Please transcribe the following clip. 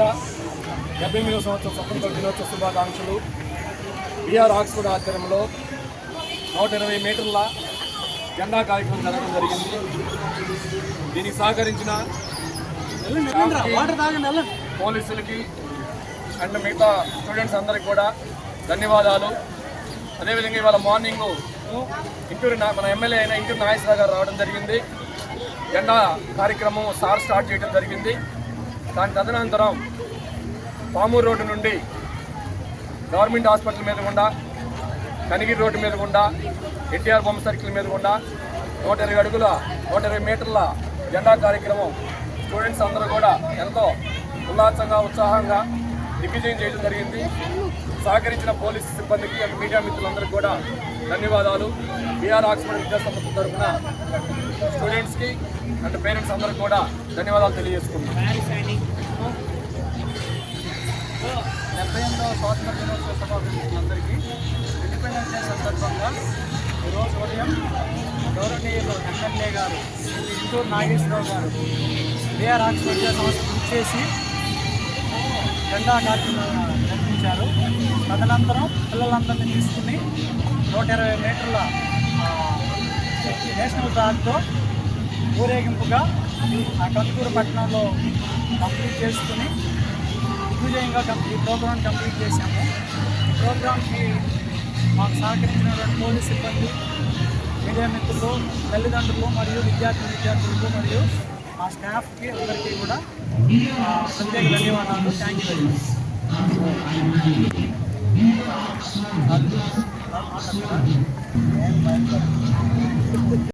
డెబ్బై ఎనిమిదవ సంవత్సరం స్వతంత్ర దినోత్సవ శుభాకాంక్షలు. బీఆర్ ఆక్స్ఫర్డ్ ఆధ్వర్యంలో నూట ఇరవై మీటర్ల జెండా కార్యక్రమం జరగడం జరిగింది. దీనికి సహకరించిన పోలీసులకి అండ్ మిగతా స్టూడెంట్స్ అందరికి కూడా ధన్యవాదాలు. అదేవిధంగా ఇవాళ మార్నింగ్ ఇంటూరు మన ఎమ్మెల్యే అయిన ఇంటూరు నాగేశ్వరరావు గారు రావడం జరిగింది. జెండా కార్యక్రమం సార్ స్టార్ట్ చేయడం జరిగింది. దాని తదనంతరం పామూరు రోడ్డు నుండి గవర్నమెంట్ హాస్పిటల్ మీద గుండా కనిగిరి రోడ్డు మీద గుండా ఎన్టీఆర్ బొమ్మ సర్కిల్ మీద గుండా నూట ఇరవై అడుగుల నూట ఇరవై మీటర్ల జెండా కార్యక్రమం స్టూడెంట్స్ అందరూ కూడా ఎంతో ఉల్లాసంగా ఉత్సాహంగా దిగ్విజయం చేయడం జరిగింది. సహకరించిన పోలీసు సిబ్బందికి అండ్ మీడియా మిత్రులందరికీ కూడా ధన్యవాదాలు. బీఆర్ ఆక్స్ఫర్డ్ విద్యాసంస్థ తరఫున స్టూడెంట్స్కి అండ్ పేరెంట్స్ అందరికి కూడా ధన్యవాదాలు తెలియజేసుకున్నాం డెబ్బై ఎనిమిదవ స్వాతంత్ర దినోత్సవ శుభాకాంక్షలందరికీ ఇండిపెండెన్స్ డే సందర్భంగా ఈరోజు ఉదయం గౌరవనీయులు ఎమ్మెల్యే గారు శ్రీ ఇంటూరు నాగేశ్వరరావు గారు బీఆర్ ఆక్స్ఫర్డ్ విద్యా సంస్థ చేసి జెండా కార్యక్రమం జరిపించారు తదనంతరం పిల్లలందరినీ తీసుకుని నూట ఇరవై మీటర్ల నేషనల్ ట్రాక్తో ఊరేగింపుగా ఆ కందుకూరు పట్టణంలో కంప్లీట్ చేసుకుని దిగ్విజయంగా కం- ఈ ప్రోగ్రామ్ కంప్లీట్ చేశాము. ఈ ప్రోగ్రామ్కి మాకు సహకరించినటువంటి పోలీస్ సిబ్బంది మీడియా మిత్రులు తల్లిదండ్రులు మరియు విద్యార్థి విద్యార్థులకు మరియు మా స్టాఫ్కి అందరికీ కూడా ఆ, ప్రత్యేక ధన్యవాదాలు. Thank you very much